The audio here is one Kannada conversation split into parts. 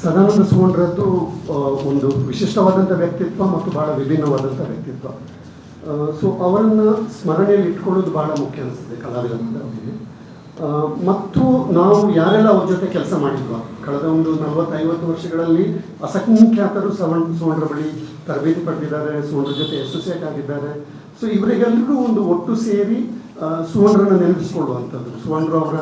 ಸದಾನಂದ ಸುಮಂಡ್ರದ್ದು ಒಂದು ವಿಶಿಷ್ಟವಾದಂಥ ವ್ಯಕ್ತಿತ್ವ ಮತ್ತು ಬಹಳ ವಿಭಿನ್ನವಾದಂಥ ವ್ಯಕ್ತಿತ್ವ. ಸೊ ಅವರನ್ನು ಸ್ಮರಣೆಯಲ್ಲಿ ಇಟ್ಕೊಳ್ಳೋದು ಬಹಳ ಮುಖ್ಯ ಅನಿಸ್ತದೆ ಕಲಾವಿದರಿಂದ ಅವರಿಗೆ ಮತ್ತು ನಾವು ಯಾರೆಲ್ಲ ಅವ್ರ ಜೊತೆ ಕೆಲಸ ಮಾಡಿದ್ವ, ಕಳೆದ ಒಂದು ನಲವತ್ತೈವತ್ತು ವರ್ಷಗಳಲ್ಲಿ ಅಸಂಖ್ಯಾತರು ಸವಣ್ ಸುವರ್ಣರ ಬಳಿ ತರಬೇತಿ ಪಡೆದಿದ್ದಾರೆ, ಸುವರ್ಣರ ಜೊತೆ ಅಸೋಸಿಯೇಟ್ ಆಗಿದ್ದಾರೆ. ಸೊ ಇವರಿಗೆಲ್ಲರಿಗೂ ಒಂದು ಒಟ್ಟು ಸೇರಿ ಸುವರ್ಣರನ್ನ ನೆನಪಿಸಿಕೊಳ್ಳುವಂಥದ್ದು. ಸುವರ್ಣರು ಅವರ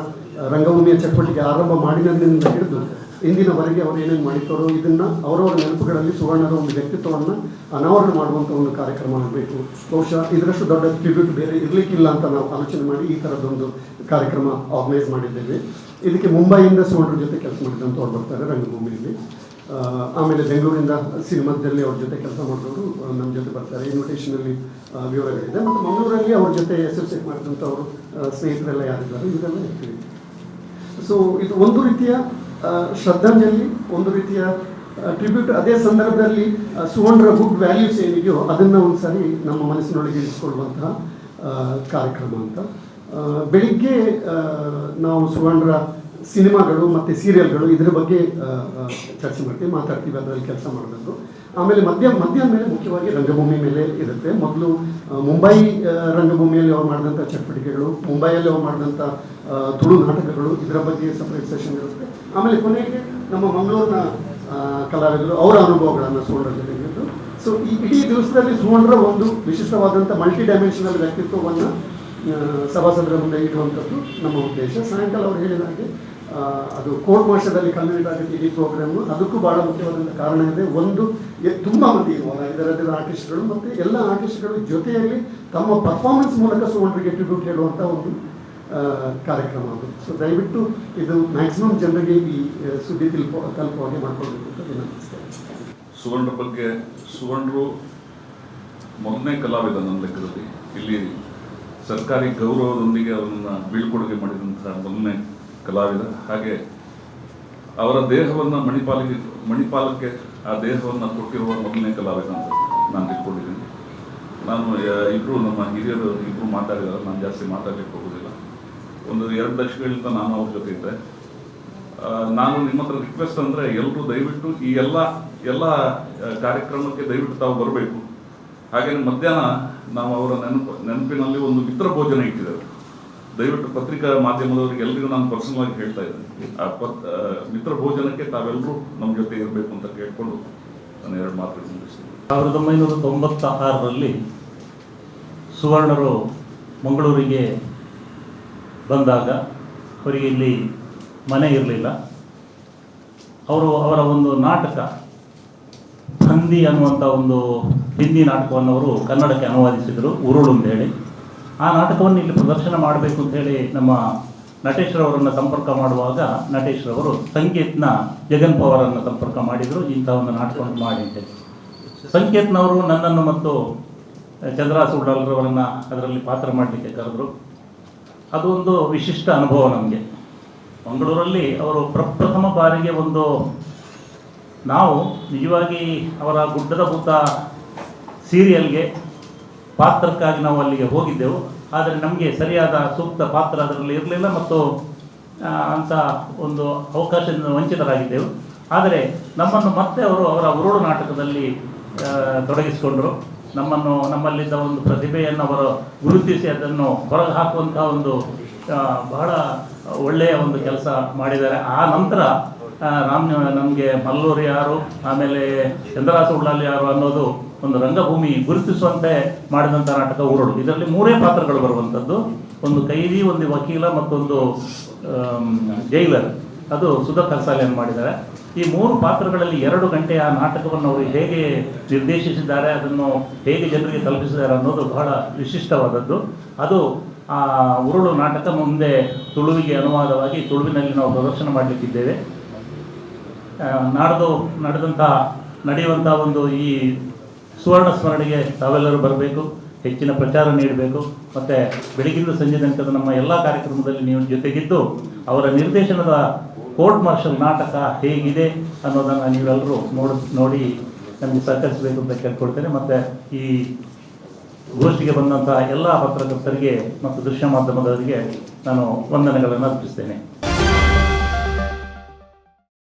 ರಂಗಭೂಮಿಯ ಚಟುವಟಿಕೆ ಆರಂಭ ಮಾಡಿನಿಂದ ಹಿಡಿದು ಇಂದಿನವರೆಗೆ ಅವರು ಏನೇನು ಮಾಡಿದ್ದಾರೋ ಇದನ್ನ ಅವರವರ ನೆನಪುಗಳಲ್ಲಿ ಸುವರ್ಣದ ಒಂದು ವ್ಯಕ್ತಿತ್ವವನ್ನು ಅನಾವರಣ ಮಾಡುವಂಥ ಒಂದು ಕಾರ್ಯಕ್ರಮ ಆಗಬೇಕು. ಬಹುಶಃ ಇದರಷ್ಟು ದೊಡ್ಡ ಟ್ರಿಬ್ಯೂಟ್ ಬೇರೆ ಇರಲಿಕ್ಕಿಲ್ಲ ಅಂತ ನಾವು ಆಲೋಚನೆ ಮಾಡಿ ಈ ಥರದ್ದೊಂದು ಕಾರ್ಯಕ್ರಮ ಆರ್ಗನೈಸ್ ಮಾಡಿದ್ದೇವೆ. ಇದಕ್ಕೆ ಮುಂಬೈಯಿಂದ ಸುವರ್ಣರ ಜೊತೆ ಕೆಲಸ ಮಾಡಿದಂಥವ್ರು ಬರ್ತಾರೆ ರಂಗಭೂಮಿಯಲ್ಲಿ. ಆಮೇಲೆ ಬೆಂಗಳೂರಿಂದ ಸಿನಿಮಾದಲ್ಲಿ ಅವ್ರ ಜೊತೆ ಕೆಲಸ ಮಾಡಿದವರು ನಮ್ಮ ಜೊತೆ ಬರ್ತಾರೆ. ಇನ್ವಿಟೇಷನಲ್ಲಿ ವಿವರಗಳಿದೆ. ಮತ್ತು ಮಂಗಳೂರಲ್ಲಿ ಅವ್ರ ಜೊತೆ ಅಸೋಸಿಯೇಟ್ ಮಾಡಿದಂಥವರು ಸ್ನೇಹಿತರೆಲ್ಲ ಯಾರಿದ್ದಾರೆ, ಇದೆಲ್ಲ ಇರ್ತೀವಿ ಸೊ ಇದು ಒಂದು ರೀತಿಯ ಶ್ರದ್ಧಾಂಜಲಿ, ಒಂದು ರೀತಿಯ ಟ್ರಿಬ್ಯೂಟ್ ಅದೇ ಸಂದರ್ಭದಲ್ಲಿ ಸುವರ್ಣರ ಗುಡ್ ವ್ಯಾಲ್ಯೂಸ್ ಏನಿದೆಯೋ ಅದನ್ನು ಒಂದು ಸಾರಿ ನಮ್ಮ ಮನಸ್ಸಿನೊಳಗೆ ಇರಿಸ್ಕೊಳ್ಳುವಂತಹ ಕಾರ್ಯಕ್ರಮ ಅಂತ. ಬೆಳಿಗ್ಗೆ ನಾವು ಸುವರ್ಣರ ಸಿನಿಮಾಗಳು ಮತ್ತು ಸೀರಿಯಲ್ಗಳು ಇದರ ಬಗ್ಗೆ ಚರ್ಚೆ ಮಾಡ್ತೀವಿ, ಮಾತಾಡ್ತೀವಿ, ಅದರಲ್ಲಿ ಕೆಲಸ ಮಾಡಬೇಕು. ಆಮೇಲೆ ಮಧ್ಯ ಮಧ್ಯ ಮೇಲೆ ಮುಖ್ಯವಾಗಿ ರಂಗಭೂಮಿ ಮೇಲೆ ಇರುತ್ತೆ. ಮೊದಲು ಮುಂಬೈ ರಂಗಭೂಮಿಯಲ್ಲಿ ಅವ್ರು ಮಾಡಿದಂಥ ಚಟುವಟಿಕೆಗಳು, ಮುಂಬೈಯಲ್ಲಿ ಅವ್ರು ಮಾಡಿದಂಥ ತುಳು ನಾಟಕಗಳು, ಇದರ ಬಗ್ಗೆ ಸಪ್ರೇಟ್ ಸೆಷನ್ ಇರುತ್ತೆ. ಆಮೇಲೆ ಕೊನೆಗೆ ನಮ್ಮ ಮಂಗಳೂರಿನ ಕಲಾವಿದರು ಅವರ ಅನುಭವಗಳನ್ನು ಸುವರ್ಣರ ಜೊತೆ ಇದ್ದು. ಸೊ ಈ ಇಡೀ ದಿವಸದಲ್ಲಿ ಸುವರ್ಣರ ಒಂದು ವಿಶಿಷ್ಟವಾದಂಥ ಮಲ್ಟಿ ಡೈಮೆನ್ಷನಲ್ ವ್ಯಕ್ತಿತ್ವವನ್ನು ಸಭಾಸದರ ಮುಂದೆ ಇಡುವಂಥದ್ದು ನಮ್ಮ ಉದ್ದೇಶ. ಸಾಯಂಕಾಲ ಅವರು ಹೇಳಿದ ಹಾಗೆ ಅದು ಕೋರ್ಟ್ ಮಾರ್ಷದಲ್ಲಿ ಕನ್ವೀಟ್ ಆಗುತ್ತೆ ಇಡೀ ಪ್ರೋಗ್ರಾಮ್ ಅದಕ್ಕೂ ಬಹಳ ಮುಖ್ಯವಾದಂಥ ಕಾರಣ ಇದೆ. ಒಂದು ತುಂಬ ಮಂದಿ ಇದರಲ್ಲಿ ಆರ್ಟಿಸ್ಟ್ಗಳು ಮತ್ತು ಎಲ್ಲ ಆರ್ಟಿಸ್ಟ್ಗಳು ಜೊತೆಯಲ್ಲಿ ತಮ್ಮ ಪರ್ಫಾರ್ಮೆನ್ಸ್ ಮೂಲಕ ಸುವರ್ಣರಿಗೆ ಟ್ರಿಬ್ಯೂಟ್ ಹೇಳುವಂಥ ಒಂದು ಕಾರ್ಯಕ್ರಮ ಅದು. ಸೊ ದಯವಿಟ್ಟು ಇದು ಮ್ಯಾಕ್ಸಿಮಮ್ ಜನರಿಗೆ ಈ ಸುದ್ದಿ ತಿಳ್ಕೊ ತಲುಪುವ ಹಾಗೆ ಮಾಡ್ಕೊಳ್ಬೇಕು ಅಂತ ವಿನಂತಿಸ್ತೇನೆ. ಸುವರ್ಣ ಬಗ್ಗೆ ಸುವರ್ಣರು ಮೊದಲನೇ ಕಲಾವಿದ ನನ್ನ ಲೆಕ್ಕದಲ್ಲಿ. ಇಲ್ಲಿ ಸರ್ಕಾರಿ ಗೌರವದೊಂದಿಗೆ ಅವರನ್ನು ಬೀಳ್ಕೊಡುಗೆ ಮಾಡಿದಂಥ ಮೊದಲನೇ ಕಲಾವಿದ. ಹಾಗೆ ಅವರ ದೇಹವನ್ನು ಮಣಿಪಾಲಿಗೆ, ಮಣಿಪಾಲಕ್ಕೆ ಆ ದೇಹವನ್ನು ಕೊಟ್ಟಿರುವ ಮೊದಲನೇ ಕಲಾವಿದ ಅಂತ ನಾನು ತಿಳ್ಕೊಂಡಿದ್ದೀನಿ. ನಾನು ಇಬ್ಬರು ನಮ್ಮ ಹಿರಿಯರು ಇಬ್ಬರು ಮಾತಾಡಿದ್ದಾರೆ. ನಾನು ಜಾಸ್ತಿ ಮಾತಾಡಲಿಕ್ಕೆ ಹೋಗೋದಿಲ್ಲ. ಒಂದು ಎರಡು ದಶಕಗಳಿಂದ ನಾನು ಅವ್ರ ಜೊತೆ ಇದ್ದೆ. ನಾನು ನಿಮ್ಮ ಹತ್ರ ರಿಕ್ವೆಸ್ಟ್ ಅಂದರೆ ಎಲ್ಲರೂ ದಯವಿಟ್ಟು ಈ ಎಲ್ಲ ಎಲ್ಲ ಕಾರ್ಯಕ್ರಮಕ್ಕೆ ದಯವಿಟ್ಟು ತಾವು ಬರಬೇಕು. ಹಾಗೆ ಮಧ್ಯಾಹ್ನ ನಾವು ಅವರ ನೆನಪು, ನೆನಪಿನಲ್ಲಿ ಒಂದು ಮಿತ್ರ ಭೋಜನ ಇಟ್ಟಿದ್ದೇವೆ. ದಯವಿಟ್ಟು ಪತ್ರಿಕಾ ಮಾಧ್ಯಮದವರಿಗೆ ಎಲ್ಲರಿಗೂ ನಾನು ಪರ್ಸನಲ್ ಆಗಿ ಹೇಳ್ತಾ ಇದ್ದೇನೆ. ಆ ಪತ್ ಮಿತ್ರ ಭೋಜನಕ್ಕೆ ತಾವೆಲ್ಲರೂ ನಮ್ಮ ಜೊತೆ ಇರಬೇಕು ಅಂತ ಕೇಳಿಕೊಂಡು ನಾನು ಎರಡು ಮಾತು ಮುಗಿಸ್ತೀನಿ. ಸಾವಿರದ ಒಂಬೈನೂರ ತೊಂಬತ್ತ ಆರರಲ್ಲಿ ಸುವರ್ಣರು ಮಂಗಳೂರಿಗೆ ಬಂದಾಗ ಅವರಿಗೆ ಇಲ್ಲಿ ಮನೆ ಇರಲಿಲ್ಲ. ಅವರು ಅವರ ಒಂದು ನಾಟಕ, ಹಂದಿ ಅನ್ನುವಂಥ ಒಂದು ಹಿಂದಿ ನಾಟಕವನ್ನು ಅವರು ಕನ್ನಡಕ್ಕೆ ಅನುವಾದಿಸಿದರು, ಉರುಳು ಅಂತೇಳಿ ಆ ನಾಟಕವನ್ನು ಇಲ್ಲಿ ಪ್ರದರ್ಶನ ಮಾಡಬೇಕು ಅಂತ ಹೇಳಿ ನಮ್ಮ ನಟೇಶ್ರವರನ್ನು ಸಂಪರ್ಕ ಮಾಡುವಾಗ ನಟೇಶ್ರವರು ಸಂಕೇತ್ನ ಜಗನ್ ಪವರನ್ನು ಸಂಪರ್ಕ ಮಾಡಿದರು, ಇಂಥ ಒಂದು ನಾಟಕವನ್ನು ಮಾಡಿ ಅಂತೇಳಿ ಸಂಕೇತ್ನವರು ನನ್ನನ್ನು ಮತ್ತು ಚಂದ್ರ ಸುಳ್ಳಲ್ರವರನ್ನ ಅದರಲ್ಲಿ ಪಾತ್ರ ಮಾಡಲಿಕ್ಕೆ ಕರೆದರು. ಅದು ಒಂದು ವಿಶಿಷ್ಟ ಅನುಭವ ನಮಗೆ. ಮಂಗಳೂರಲ್ಲಿ ಅವರು ಪ್ರಪ್ರಥಮ ಬಾರಿಗೆ ಒಂದು ನಾವು ನಿಜವಾಗಿ ಅವರ ಗುಡ್ಡದ ಭೂತ ಸೀರಿಯಲ್ಗೆ ಪಾತ್ರಕ್ಕಾಗಿ ನಾವು ಅಲ್ಲಿಗೆ ಹೋಗಿದ್ದೆವು. ಆದರೆ ನಮಗೆ ಸರಿಯಾದ ಸೂಕ್ತ ಪಾತ್ರ ಅದರಲ್ಲಿ ಇರಲಿಲ್ಲ ಮತ್ತು ಅಂಥ ಒಂದು ಅವಕಾಶದಿಂದ ವಂಚಿತರಾಗಿದ್ದೆವು. ಆದರೆ ನಮ್ಮನ್ನು ಮತ್ತೆ ಅವರು ಅವರ ಉರುಳು ನಾಟಕದಲ್ಲಿ ತೊಡಗಿಸಿಕೊಂಡರು. ನಮ್ಮನ್ನು, ನಮ್ಮಲ್ಲಿದ್ದ ಒಂದು ಪ್ರತಿಭೆಯನ್ನು ಅವರು ಗುರುತಿಸಿ ಅದನ್ನು ಹೊರಗೆ ಹಾಕುವಂಥ ಒಂದು ಬಹಳ ಒಳ್ಳೆಯ ಒಂದು ಕೆಲಸ ಮಾಡಿದ್ದಾರೆ. ಆ ನಂತರ ರಾಮ್ ನಮಗೆ ಮಲ್ಲೂರು ಯಾರು ಆಮೇಲೆ ಉಳ್ಳಾಲಿ ಯಾರು ಅನ್ನೋದು ಒಂದು ರಂಗಭೂಮಿ ಗುರುತಿಸುವಂತೆ ಮಾಡಿದಂಥ ನಾಟಕ ಉರುಳು ಇದರಲ್ಲಿ ಮೂರೇ ಪಾತ್ರಗಳು ಬರುವಂಥದ್ದು. ಒಂದು ಕೈದಿ ಒಂದು ವಕೀಲ ಮತ್ತೊಂದು ಜೈಲರ್. ಅದು ಸುಧಾ ಕಲ್ಸಾಲೆಯನ್ನು ಮಾಡಿದ್ದಾರೆ. ಈ ಮೂರು ಪಾತ್ರಗಳಲ್ಲಿ ಎರಡು ಗಂಟೆಯ ನಾಟಕವನ್ನು ಅವರು ಹೇಗೆ ನಿರ್ದೇಶಿಸಿದ್ದಾರೆ ಅದನ್ನು ಹೇಗೆ ಜನರಿಗೆ ತಲುಪಿಸಿದ್ದಾರೆ ಅನ್ನೋದು ಬಹಳ ವಿಶಿಷ್ಟವಾದದ್ದು. ಅದು ಆ ಉರುಳು ನಾಟಕ ಮುಂದೆ ತುಳುವಿಗೆ ಅನುವಾದವಾಗಿ ತುಳುವಿನಲ್ಲಿ ನಾವು ಪ್ರದರ್ಶನ ಮಾಡಲಿಕ್ಕಿದ್ದೇವೆ. ಆ, ನಾಡ್ದು ನಡೆದಂತಹ ನಡೆಯುವಂಥ ಒಂದು ಈ ಸುವರ್ಣ ಸ್ಮರಣೆಗೆ ತಾವೆಲ್ಲರೂ ಬರಬೇಕು, ಹೆಚ್ಚಿನ ಪ್ರಚಾರ ನೀಡಬೇಕು, ಮತ್ತು ಬೆಳಗಿಂದ ಸಂಜೆ ತನಕದ ನಮ್ಮ ಎಲ್ಲ ಕಾರ್ಯಕ್ರಮದಲ್ಲಿ ನೀವು ಜೊತೆಗಿದ್ದು, ಅವರ ನಿರ್ದೇಶನದ ಕೋರ್ಟ್ ಮಾರ್ಷಲ್ ನಾಟಕ ಹೇಗಿದೆ ಅನ್ನೋದನ್ನು ನೀವೆಲ್ಲರೂ ನೋಡ್, ನೋಡಿ ನಮಗೆ ಸಹಕರಿಸಬೇಕು ಅಂತ ಕೇಳ್ಕೊಳ್ತೇನೆ. ಮತ್ತು ಈ ಗೋಷ್ಠಿಗೆ ಬಂದಂಥ ಎಲ್ಲ ಪತ್ರಕರ್ತರಿಗೆ ಮತ್ತು ದೃಶ್ಯ ಮಾಧ್ಯಮದವರಿಗೆ ನಾನು ವಂದನೆಗಳನ್ನು ಅರ್ಪಿಸ್ತೇನೆ.